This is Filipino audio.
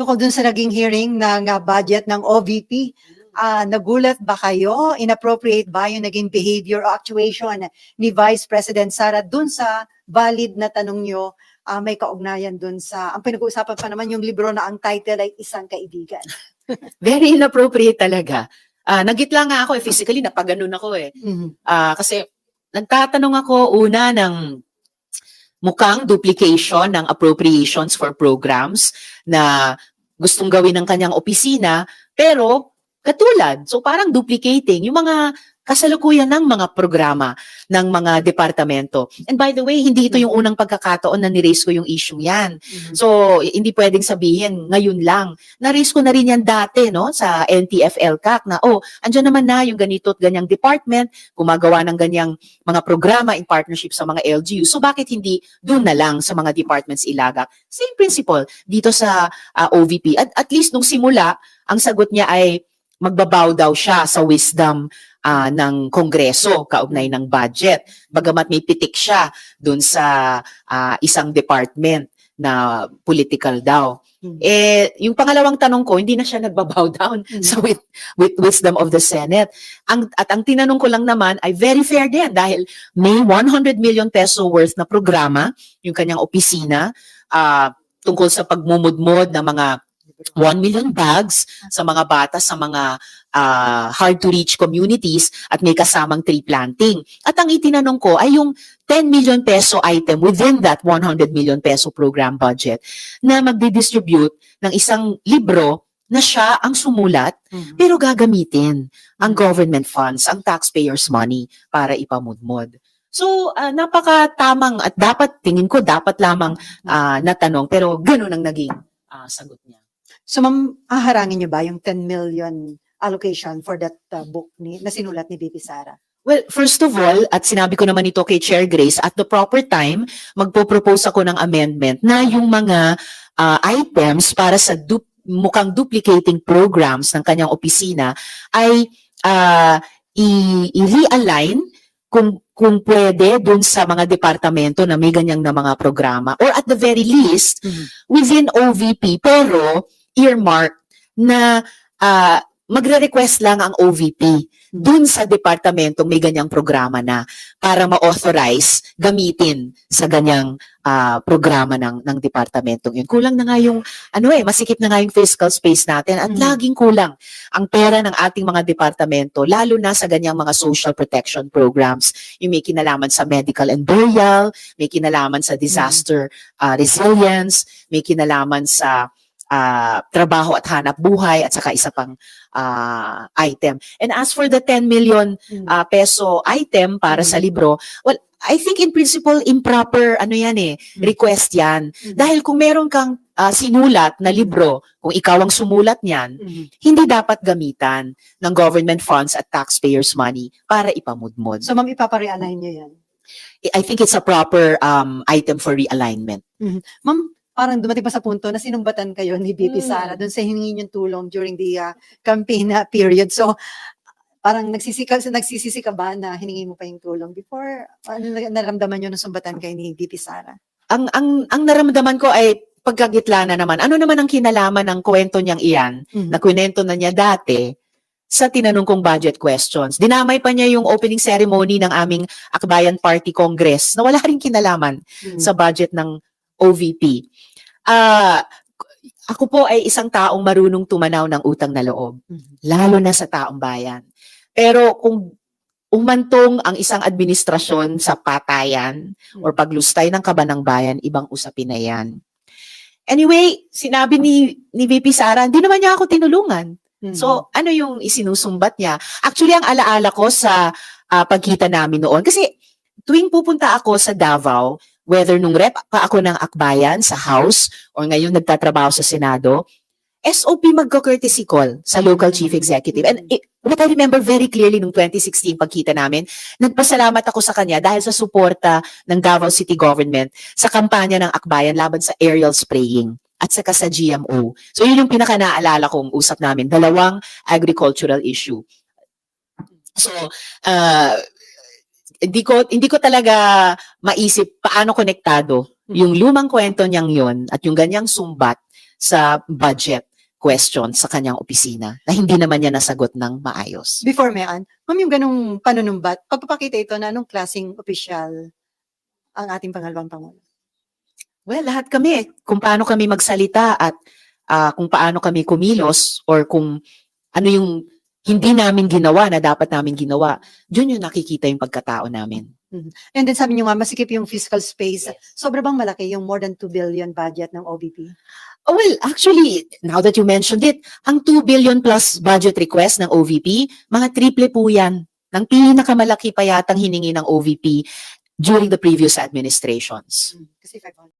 tungkol dun sa naging hearing ng ah, budget ng OVP. Ah, nagulat ba kayo? Inappropriate ba yung naging behavior o actuation ni Vice President Sara dun sa valid na tanong nyo? Ah, may kaugnayan dun sa, ang pinag-uusapan pa naman yung libro na ang title ay Isang Kaibigan. Very inappropriate talaga. Ah, nagitla nga ako eh, physically, napaganon ako eh. Ah, kasi nagtatanong ako una ng mukhang duplication ng appropriations for programs na gustong gawin ng kanyang opisina, pero katulad, so parang duplicating yung mga kasalukuyan ng mga programa ng mga departamento. And by the way, hindi ito yung unang pagkakataon na niraise ko yung issue yan. Mhm. So, hindi pwedeng sabihin ngayon lang. Na-raise ko na rin yan dati, no, sa NTFL-CAC na, oh, andyan naman na yung ganito at ganyang department, gumagawa ng ganyang mga programa in partnership sa mga LGU. So, bakit hindi doon na lang sa mga departments ilagak? Same principle dito sa ah, OVP. At, at least nung simula, ang sagot niya ay magbabaw daw siya sa wisdom ah, ng Kongreso kaugnay ng budget. Bagamat may pitik siya doon sa ah, isang department na political daw. Mhm. Eh, yung pangalawang tanong ko, hindi na siya nagbabow down sa with, with wisdom of the Senate. Ang, at ang tinanong ko lang naman ay very fair din dahil may 100 million peso worth na programa, yung kanyang opisina, ah, tungkol sa pagmumudmod ng mga 1 million bags sa mga bata sa mga ah, hard to reach communities at may kasamang tree planting. At ang itinanong ko ay yung 10 million peso item within that 100 million peso program budget na magdi-distribute ng isang libro na siya ang sumulat Mhm. pero gagamitin ang government funds, ang taxpayers' money para ipamudmod. So, ah, napaka-tamang at dapat, tingin ko, dapat lamang ah, natanong pero ganun ang naging ah, sagot niya. So, ma'am, haharangin nyo ba yung 10 million allocation for that uh, book ni, na sinulat ni BP Sara? Well, first of all, at sinabi ko naman ito kay Chair Grace, at the proper time, magpo-propose ako ng amendment na yung mga ah, items para sa du- mukhang duplicating programs ng kanyang opisina ay i- i-realign kung kung pwede dun sa mga departamento na may ganyang na mga programa or at the very least Mhm. within OVP pero earmark na ah, magre-request lang ang OVP dun sa departamentong may ganyang programa na para ma-authorize gamitin sa ganyang ah, programa ng ng departamentong yun. Kulang na nga yung ano eh, masikip na nga yung fiscal space natin at Mm. laging kulang ang pera ng ating mga departamento lalo na sa ganyang mga social protection programs. Yung may kinalaman sa medical and burial, may kinalaman sa disaster ah, resilience, may kinalaman sa ah, trabaho at hanap buhay at saka isa pang ah, item. And as for the 10 million ah, peso item para sa Mm. libro, well, I think in principle improper ano yan eh, Mm. request yan. Dahil kung meron kang ah, sinulat na libro, kung ikaw ang sumulat niyan, hindi dapat gamitan ng government funds at taxpayers money para ipamudmod. So, ma'am, ipapa-realign nyo yan? I think it's a proper um, item for realignment. Ma'am, parang dumating pa sa punto na sinumbatan kayo ni BP Mm. Sara doon sa hiningi niyong tulong during the uh, campaign na period. So, parang nagsisika, nagsisisi ka ba na hiningi mo pa yung tulong before? Ano na- naramdaman niyo nung sumbatan kayo ni BP Sara? Ang ang ang naramdaman ko ay pagkagitla na naman. Ano naman ang kinalaman ng kwento niyang iyan Mhm. na kwento na niya dati sa tinanong kong budget questions. Dinamay pa niya yung opening ceremony ng aming Akbayan Party Congress na wala rin kinalaman Mhm. sa budget ng OVP. Ah, ako po ay isang taong marunong tumanaw ng utang na loob, Mhm. lalo na sa taong bayan. Pero kung umantong ang isang administrasyon sa patayan or paglustay ng kabanang bayan, ibang usapin na yan. Anyway, sinabi ni, ni VP Sara, hindi naman niya ako tinulungan. Mhm. So, ano yung isinusumbat niya? Actually, ang alaala ko sa ah, pagkita namin noon, kasi tuwing pupunta ako sa Davao, whether nung rep pa ako ng Akbayan sa House or ngayon nagtatrabaho sa Senado, SOP magko-courtesy call sa local chief executive. And what I remember very clearly nung 2016 pagkita namin, nagpasalamat ako sa kanya dahil sa suporta ng Davao City Government sa kampanya ng Akbayan laban sa aerial spraying at saka sa GMO. So yun yung pinaka naalala kong usap namin, dalawang agricultural issue. So, uh, hindi ko hindi ko talaga maisip paano konektado yung lumang kwento niyang yon at yung ganyang sumbat sa budget question sa kanyang opisina na hindi naman niya nasagot ng maayos. Before Mayan, ma'am yung ganong panunumbat, pagpapakita ito na anong klaseng opisyal ang ating pangalawang pangulo. Well, lahat kami, kung paano kami magsalita at ah, kung paano kami kumilos or kung ano yung hindi namin ginawa na dapat namin ginawa, yun yung nakikita yung pagkatao namin. And then sabi niyo nga, masikip yung fiscal space. Sobra bang malaki yung more than 2 billion budget ng OVP? Oh, well, actually, now that you mentioned it, ang 2 billion plus budget request ng OVP, mga triple po yan. Ng pinakamalaki pa yatang hiningi ng OVP during the previous administrations. Kasi 500.